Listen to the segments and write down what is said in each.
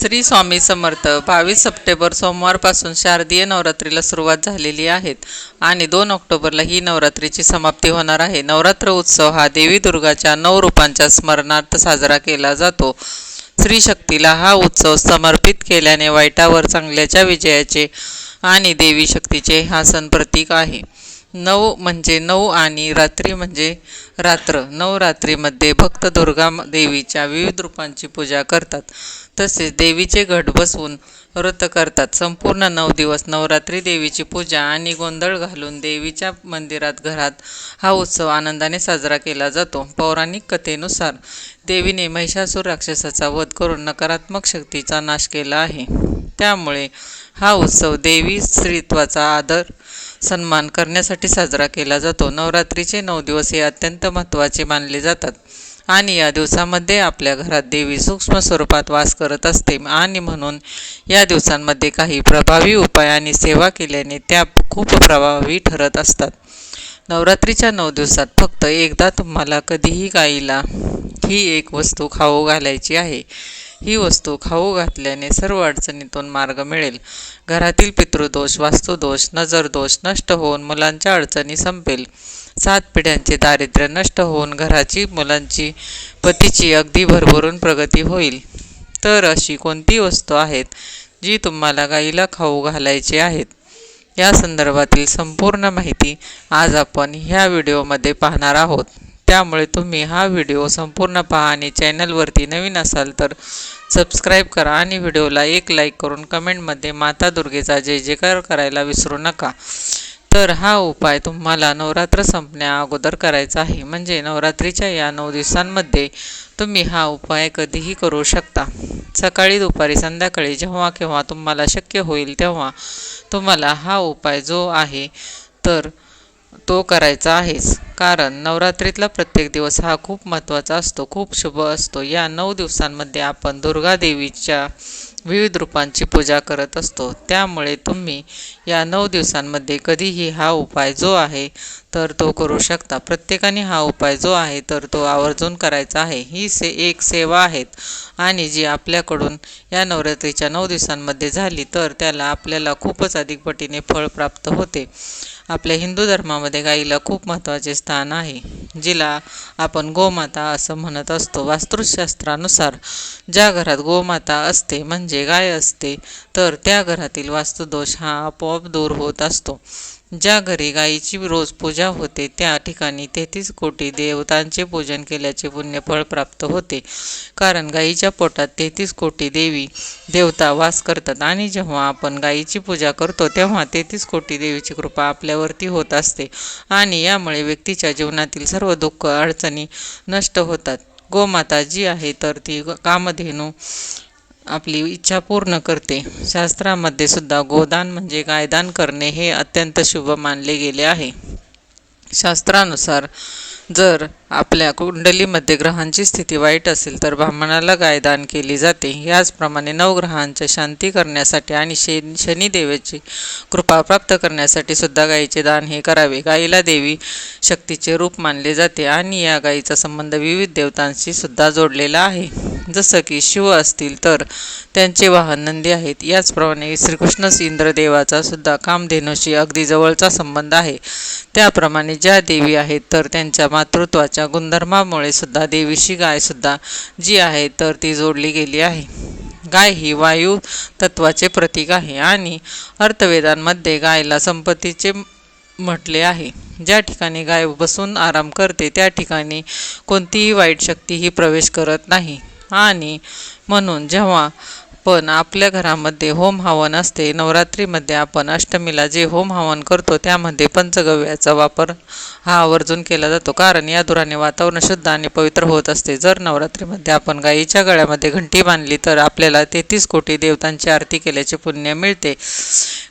श्री स्वामी समर्थ बावीस सप्टेंबर सोमवारपासून शारदीय नवरात्रीला सुरुवात झालेली आहेत आणि दोन ऑक्टोबरला ही नवरात्रीची समाप्ती होणार आहे. नवरात्र उत्सव हा देवी दुर्गाच्या नऊ रूपांच्या स्मरणार्थ साजरा केला जातो. श्री शक्तीला हा उत्सव समर्पित केल्याने वाईटावर चांगल्याच्या विजयाचे आणि देवी शक्तीचे हा सण प्रतीक आहे. नऊ म्हणजे नऊ आणि रात्री म्हणजे रात्र. नवरात्रीमध्ये भक्त दुर्गा देवीच्या विविध रूपांची पूजा करतात. तसेच देवीचे घट बसवून व्रत करतात. संपूर्ण नऊ दिवस नवरात्री देवीची पूजा आणि गोंधळ घालून देवीच्या मंदिरात घरात हा उत्सव आनंदाने साजरा केला जातो. पौराणिक कथेनुसार देवीने महिषासूर राक्षसाचा वध करून नकारात्मक शक्तीचा नाश केला आहे. त्यामुळे हा उत्सव देवी स्त्रीत्वाचा आदर सन्मान करण्यासाठी साजरा केला जातो. नवरात्रीचे नऊ दिवस हे अत्यंत महत्त्वाचे मानले जातात. आणि या दिवसामध्ये आपल्या घरात देवी सूक्ष्म स्वरूपात वास करत असते. आणि म्हणून या दिवसांमध्ये काही प्रभावी उपाय आणि सेवा केल्याने त्या खूप प्रभावी ठरत असतात. नवरात्रीच्या नऊ दिवसात फक्त एकदा तुम्हाला कधीही गाईला ही एक वस्तू खाऊ घालायची आहे. ही वस्तू खाऊ घातल्याने सर्व अडचणीतून मार्ग मिळेल. घरातील पितृदोष वास्तुदोष नजरदोष नष्ट होऊन मुलांच्या अडचणी संपेल. सात पिढ्यांचे दारिद्र्य नष्ट होऊन घराची मुलांची पतीची अगदी भरभरून प्रगती होईल. तर अशी कोणती वस्तू आहेत जी तुम्हाला गाईला खाऊ घालायची आहेत? या संदर्भातील संपूर्ण माहिती आज आपण ह्या व्हिडिओमध्ये पाहणार आहोत. त्यामुळे तुम्ही हा व्हिडिओ संपूर्ण पहा आणि चॅनलवरती नवीन असाल तर सबस्क्राईब करा आणि व्हिडिओला एक लाईक करून कमेंटमध्ये माता दुर्गेचा जय जयकार करायला विसरू नका. तर हा उपाय तुम्हाला नवरात्र संपण्या अगोदर करायचा आहे. म्हणजे नवरात्रीच्या या नऊ दिवसांमध्ये तुम्ही हा उपाय कधीही करू शकता. सकाळी दुपारी संध्याकाळी जेव्हा केव्हा तुम्हाला शक्य होईल तेव्हा तुम्हाला हा उपाय जो आहे तर तो करायचा आहेच. कारण नवरात्रीतला प्रत्येक दिवस हा खूप महत्त्वाचा असतो खूप शुभ असतो. या नऊ दिवसांमध्ये आपण दुर्गा देवीच्या विविध रूपांची पूजा करत असतो. त्यामुळे तुम्ही या नऊ दिवसांमध्ये कधीही हा उपाय जो आहे तर तो करू शकता. प्रत्येकाने हा उपाय जो आहे तर तो आवर्जून करायचा आहे. ही से एक सेवा आहेत. आणि जी आपल्याकडून या नवरात्रीच्या नऊ दिवसांमध्ये झाली तर त्याला आपल्याला खूपच अधिक पटीने फळ प्राप्त होते. आपल्या हिंदू धर्मामध्ये गाईला खूप महत्त्वाचे स्थान आहे जिला आपण गोमाता असं म्हणत असतो. वास्तुशास्त्रानुसार ज्या घरात गोमाता असते म्हणजे गाय असते तर त्या घरातील वास्तुदोष हा आपोआप दूर होत असतो. ज्या घरी गायीची रोज पूजा होते त्या ठिकाणी तेहतीस कोटी देवतांचे पूजन केल्याचे पुण्यफळ प्राप्त होते. कारण गायीच्या पोटात तेहतीस कोटी देवी देवता वास करतात आणि जेव्हा आपण गायीची पूजा करतो तेव्हा तेहतीस कोटी देवीची कृपा आपल्यावरती होत असते आणि यामुळे व्यक्तीच्या जीवनातील सर्व दुःख अडचणी नष्ट होतात. गोमाता जी आहे तर ती कामधेनू आपली इच्छा पूर्ण करते. शास्त्रामध्ये सुद्धा गोदान म्हणजे गायदान करणे हे अत्यंत शुभ मानले गेले आहे. शास्त्रानुसार जर आपल्या कुंडलीमध्ये ग्रहांची स्थिती वाईट असेल तर ब्राह्मणाला गायदान केली जाते. याचप्रमाणे नवग्रहांच्या शांती करण्यासाठी आणि शे शनिदेवाची कृपा प्राप्त करण्यासाठी सुद्धा गायीचे दान हे करावे. गायीला देवी शक्तीचे रूप मानले जाते आणि या गायीचा संबंध विविध देवतांशी सुद्धा जोडलेला आहे. जसं की शिव असतील तर त्यांचे वाहन नंदी आहेत. याचप्रमाणे श्रीकृष्ण इंद्रदेवाचा सुद्धा कामधेनूशी अगदी जवळचा संबंध आहे. त्याप्रमाणे ज्या देवी आहेत तर त्यांच्या मातृत्वाच्या गुणधर्मामुळे सुद्धा देवीशी गायसुद्धा जी आहे तर ती जोडली गेली आहे. गाय ही वायू तत्वाचे प्रतीक आहे आणि अर्थवेदांमध्ये गायला संपत्तीचे म्हटले आहे. ज्या ठिकाणी गाय बसून आराम करते त्या ठिकाणी कोणतीही वाईट शक्ती ही प्रवेश करत नाही. आणि म्हणून जेव्हा पण आपल्या घरामध्ये होम हवन असते नवरात्रीमध्ये आपण अष्टमीला जे होम हवन करतो त्यामध्ये पंचगव्याचा वापर हा आवर्जून केला जातो. कारण या दुराने वातावरण शुद्ध आणि पवित्र होत असते. जर नवरात्रीमध्ये आपण गायीच्या गळ्यामध्ये घंटी बांधली तर आपल्याला तेहतीस कोटी देवतांची आरती केल्याचे पुण्य मिळते.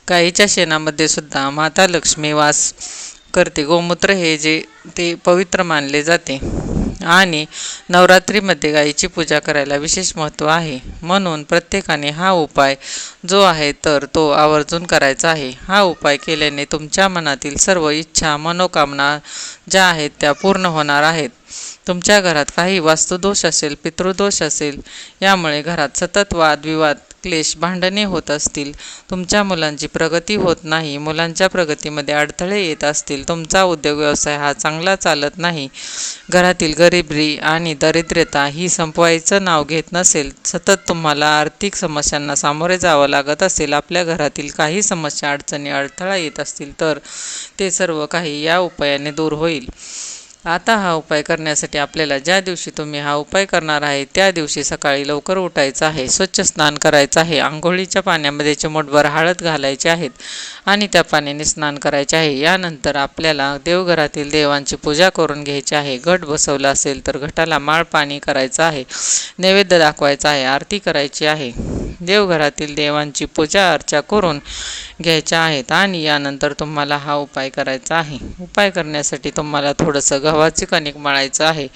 गायीच्या शेणामध्ये सुद्धा माता लक्ष्मी वास करते. गोमूत्र हे जे ते पवित्र मानले जाते. आणि नवरात्रीमध्ये गायीची पूजा करायला विशेष महत्त्व आहे. म्हणून प्रत्येकाने हा उपाय जो आहे तर तो आवर्जून करायचा आहे. हा उपाय केल्याने तुमच्या मनातील सर्व इच्छा मनोकामना ज्या आहेत त्या पूर्ण होणार आहेत. तुमच्या घरात काही वास्तुदोष असेल पितृदोष असेल यामुळे घरात सतत वादविवाद क्लेश भांडणे होत असतील. तुमच्या मुलांची प्रगती होत नाही मुलांच्या प्रगतीमध्ये अडथळे येत असतील. तुमचा उद्योग व्यवसाय हा चांगला चालत नाही. घरातील गरिबी आणि दरिद्रता ही संपवायचं नाव घेत नसेल. सतत तुम्हाला आर्थिक समस्यांना सामोरे जावं लागत असेल. आपल्या घरातील काही समस्या अडचणी अडथळा येत असतील तर ते सर्व काही या उपायाने दूर होईल. आता हा उपाय करण्यासाठी आपल्याला ज्या दिवशी तुम्ही हा उपाय करणार आहे त्या दिवशी सकाळी लवकर उठायचं आहे स्वच्छ स्नान करायचं आहे आंघोळीच्या पाण्यामध्ये चिमोटभर हळद घालायचे आहेत आणि त्या पाण्याने स्नान करायचे आहे. यानंतर आपल्याला देवघरातील देवांची पूजा करून घ्यायची आहे. घट बसवला असेल तर घटाला माळ पाणी करायचं आहे नैवेद्य दाखवायचा आहे आरती करायची आहे. देवघरातील देवांची पूजा अर्चा करून घ्यायच्या आहेत. आणि यानंतर तुम्हाला हा उपाय करायचा आहे. उपाय करण्यासाठी तुम्हाला थोडंसं गव्हाचं कणिक मळायचं आहे.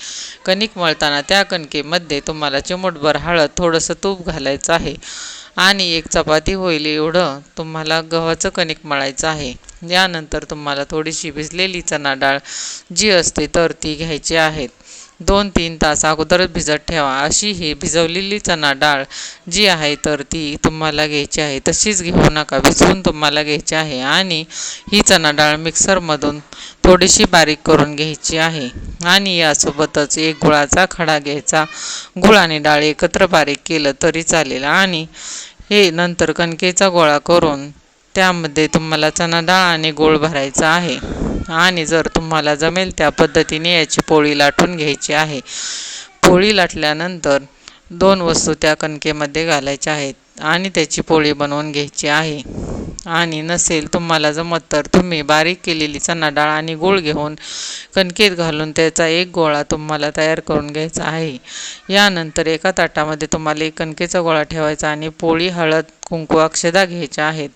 कणिक मळताना त्या कणकेमध्ये तुम्हाला चिमूटभर हळद थोडंसं तूप घालायचं आहे. आणि एक चपाती होईल एवढं तुम्हाला गव्हाचं कणिक मळायचं आहे. यानंतर तुम्हाला थोडीशी भिजलेली चणा डाळ जी असते तर ती घ्यायची आहेत दोन तीन तास अगोदरच भिजत ठेवा. अशी ही भिजवलेली चणा डाळ जी आहे तर ती तुम्हाला घ्यायची आहे. तशीच घेऊ नका भिजवून तुम्हाला घ्यायची आहे. आणि ही चणा डाळ मिक्सरमधून थोडीशी बारीक करून घ्यायची आहे. आणि यासोबतच एक गुळाचा खडा घ्यायचा. गुळ आणि डाळ एकत्र बारीक केलं तरी चालेल. आणि हे नंतर कणकेचा गोळा करून त्यामध्ये तुम्हाला चणा डाळ आणि गोळ भरायचा आहे. आणि जर तुम्हाला जमेल त्या पद्धतीने याची पोळी लाटून घ्यायची आहे. पोळी लाटल्यानंतर दोन वस्तू त्या कणकेमध्ये घालायच्या आहेत. आणि त्याची पोळी बनवून घ्यायची आहे. आणि नसेल तुम्हाला जमत तर तुम्ही बारीक केलेली चणा डाळ आणि गूळ घेऊन कणकेत घालून त्याचा एक गोळा तुम्हाला तयार करून घ्यायचा आहे. यानंतर एका ताटामध्ये तुम्हाला एक कणकेचा गोळा ठेवायचा आणि पोळी हळद कुंकू अक्षदा घ्यायच्या आहेत.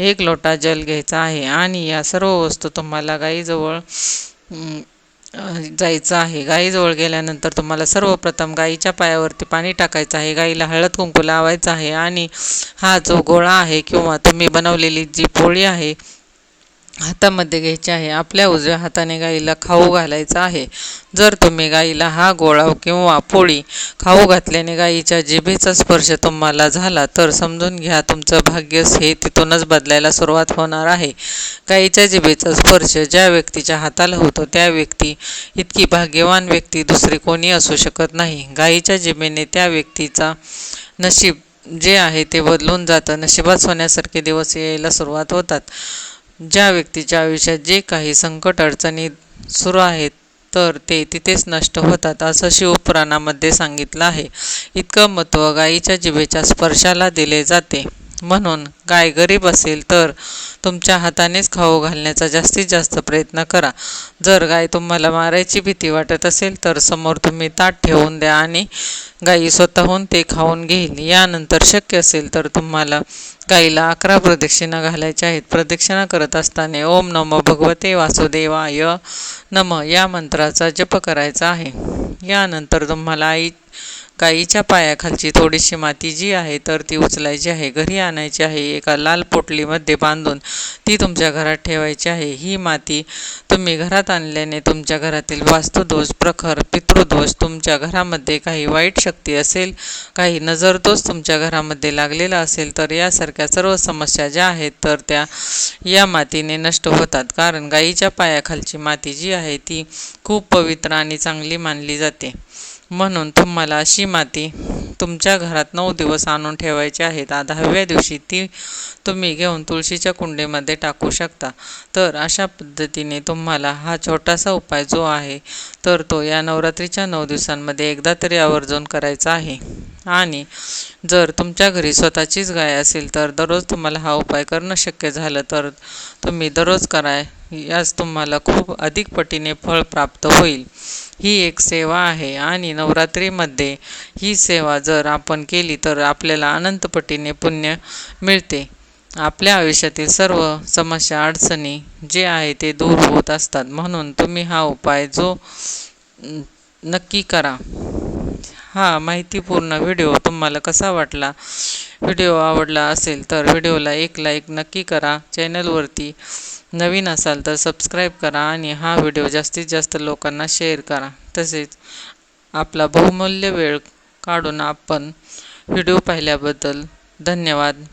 एक लोटा जल घ्यायचा आहे. आणि या सर्व वस्तू तुम्हाला गाईजवळ जायचं आहे. गाईजवळ गेल्यानंतर तुम्हाला सर्वप्रथम गाईच्या पायावरती पाणी टाकायचं आहे. गाईला हळद कुंकू लावायचं आहे. आणि हा जो गोळा आहे किंवा तुम्ही बनवलेली जी पोळी आहे हातामध्ये घ्यायचे आहे. आपल्या उजव्या हाताने गाईला खाऊ घालायचा आहे. जर तुम्ही गाईला हा गोळा किंवा पोळी खाऊ घातल्याने गाईच्या जिभेचा स्पर्श तुम्हाला झाला तर समजून घ्या तुमचं भाग्य हे तिथूनच बदलायला सुरुवात होणार आहे. गाईच्या जिभेचा स्पर्श ज्या व्यक्तीच्या हाताला होतो त्या व्यक्ती इतकी भाग्यवान व्यक्ती दुसरी कोणी असू शकत नाही. गाईच्या जिभेने त्या व्यक्तीचा नशीब जे आहे ते बदलून जातं. नशिबात होण्यासारखे दिवस यायला सुरुवात होतात. ज्या व्यक्तीच्या आयुष्यात जे काही संकट अडचणी सुरू आहेत तर ते तिथेच नष्ट होतात असं शिवपुराणामध्ये सांगितलं आहे. इतकं महत्त्व गाईच्या जिभेच्या स्पर्शाला दिले जाते. म्हणून गाय गरीब असेल तर तुमच्या हातानेच खाऊ घालण्याचा जास्तीत जास्त प्रयत्न करा. जर गाय तुम्हाला मारायची भीती वाटत असेल तर समोर तुम्ही ताट ठेवून द्या आणि गाई स्वतःहून ते खाऊन घेईल. यानंतर शक्य असेल तर तुम्हाला गाईला अकरा प्रदक्षिणा घालायच्या आहेत. प्रदक्षिणा करत असताना ओम नमो भगवते वासुदेवाय नम या मंत्राचा जप करायचा आहे. यानंतर तुम्हाला आई गाईच्या पायाखालची थोडीशी माती जी आहे तर ती उचलायची आहे. घरी आणायची आहे एका लाल पोटलीमध्ये बांधून ती तुमच्या घरात ठेवायची आहे. ही माती तुम्ही घरात आणल्याने तुमच्या घरातील वास्तुदोष प्रखर पितृदोष तुमच्या घरामध्ये काही वाईट शक्ती असेल काही नजरदोष तुमच्या घरामध्ये लागलेला असेल तर यासारख्या सर्व समस्या ज्या आहेत तर त्या या मातीने नष्ट होतात. कारण गाईच्या पायाखालची माती जी आहे ती खूप पवित्र आणि चांगली मानली जाते. म्हणून तुम्हाला अशी माती तुमच्या घरात नऊ दिवस आणून ठेवायची आहेत दहाव्या दिवशी ती तुम्ही घेऊन तुळशीच्या कुंडीमध्ये टाकू शकता. तर अशा पद्धतीने तुम्हाला हा छोटासा उपाय जो आहे तर तो या नवरात्रीच्या नऊ दिवसांमध्ये एकदा तरी आवर्जून करायचा आहे. आणि जर तुमच्या घरी स्वतःचीच गाय असेल तर दररोज तुम्हाला हा उपाय करणं शक्य झालं तर तुम्ही दररोज कराय यास तुम्हाला खूप अधिक पटीने फळ प्राप्त होईल. ही एक सेवा आहे. आणि नवरात्रीमध्ये ही सेवा जर आपण केली तर आपल्याला अनंतपटीने पुण्य मिळते. आपल्या आयुष्यातील सर्व समस्या अडचणी जे आहे ते दूर होत असतात. म्हणून तुम्ही हा उपाय जो नक्की करा. हा माहितीपूर्ण व्हिडिओ तुम्हाला कसा वाटला व्हिडिओ आवडला असेल तर व्हिडिओला एक लाईक नक्की करा. चॅनलवरती नवीन असाल तर सबस्क्राईब करा आणि हा व्हिडिओ जास्तीत जास्त लोकांना शेअर करा. तसेच आपला बहुमूल्य वेळ काढून आपण व्हिडिओ पाहिल्याबद्दल धन्यवाद.